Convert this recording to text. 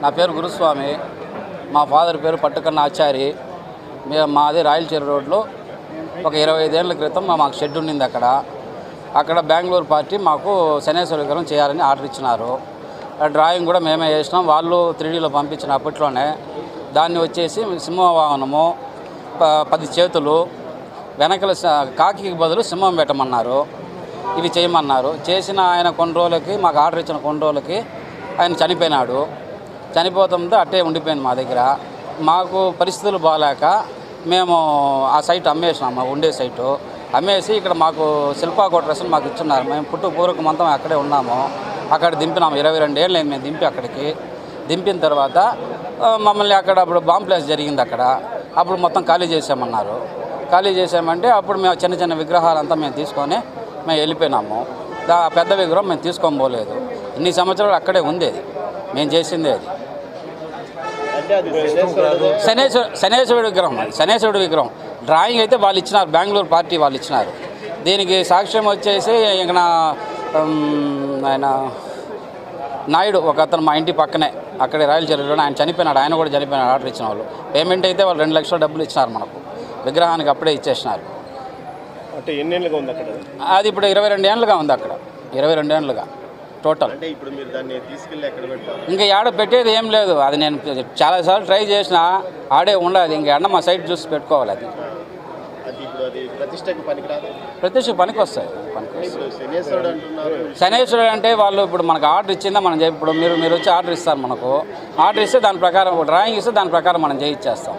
నా పేరు గురుస్వామి. మా ఫాదర్ పేరు పట్టుకన్న ఆచారి. మేము మాది రాయలచీర రోడ్లో ఒక ఇరవై ఐదేళ్ళ క్రితం మాకు షెడ్ ఉండింది అక్కడ. అక్కడ బెంగళూరు పార్టీ మాకు శనేశ్వర విగ్రహం చేయాలని ఆర్డర్ ఇచ్చినారు. డ్రాయింగ్ కూడా మేమే చేసినాం. వాళ్ళు త్రీడీలో పంపించిన అప్పట్లోనే. దాన్ని వచ్చేసి సింహవాహనము ప- పది చేతులు వెనకల కాకి బదులు సింహం పెట్టమన్నారు. ఇవి చేయమన్నారు. చేసిన ఆయన కొన్ని రోజులకి మాకు ఆర్డర్ ఇచ్చిన కొన్ని రోజులకి ఆయన చనిపోయినాడు. చనిపోతుంటే అట్టే ఉండిపోయింది మా దగ్గర. మాకు పరిస్థితులు బాగాలేక మేము ఆ సైట్ అమ్మేసినాము ఉండే సైటు. అమ్మేసి ఇక్కడ మాకు శిల్పా కోట్రస్ మాకు ఇచ్చున్నారు. మేము పుట్టు పూర్వకం అంతా అక్కడే ఉన్నాము. అక్కడ దింపినాము. ఇరవై రెండు ఏళ్ళు మేము దింపి అక్కడికి. దింపిన తర్వాత మమ్మల్ని అక్కడ అప్పుడు బాంబ్ ప్లేస్ జరిగింది అక్కడ. అప్పుడు మొత్తం ఖాళీ చేసామన్నారు ఖాళీ చేసామంటే అప్పుడు మేము చిన్న చిన్న విగ్రహాలంతా మేము తీసుకొని మేము వెళ్ళిపోయినాము. దా పెద్ద విగ్రహం మేము తీసుకొని పోలేదు. ఇన్ని సంవత్సరాలు అక్కడే ఉంది అది మేము చేసిందే అది. శనేశ్వర శనేశ్వరుడు విగ్రహం శనేశ్వరుడు విగ్రహం. డ్రాయింగ్ అయితే వాళ్ళు ఇచ్చినారు. బెంగళూరు పార్టీ వాళ్ళు ఇచ్చినారు. దీనికి సాక్ష్యం వచ్చేసి ఇక్కడ ఆయన నాయుడు ఒక అతను మా ఇంటి పక్కనే అక్కడే రాయలచీరలో ఆయన చనిపోయినాడు. ఆయన కూడా చనిపోయినాడు. ఆర్డర్ ఇచ్చిన వాళ్ళు పేమెంట్ అయితే వాళ్ళు రెండు లక్షల డబ్బులు ఇచ్చినారు మనకు. విగ్రహానికి అప్పుడే ఇచ్చేసినారు. అంటే ఎన్నేళ్ళుగా ఉంది అక్కడ? అది ఇప్పుడు ఇరవై రెండు ఏళ్ళుగా ఉంది అక్కడ. ఇరవై రెండు ఏళ్ళుగా. టోటల్ ఇంకా ఆడ పెట్టేది ఏం లేదు. అది నేను చాలాసార్లు ట్రై చేసిన ఆడే ఉండదు. ఇంక ఎండ మా సైడ్ చూసి పెట్టుకోవాలి అది. ప్రత్యక్ష పనికి వస్తాయి శనేశ్వరుడు అంటే వాళ్ళు ఇప్పుడు మనకు ఆర్డర్ ఇచ్చిందా మనం ఇప్పుడు మీరు మీరు వచ్చి ఆర్డర్ ఇస్తారు మనకు. ఆర్డర్ ఇస్తే దాని ప్రకారం డ్రాయింగ్ ఇస్తే దాని ప్రకారం మనం చేయించేస్తాం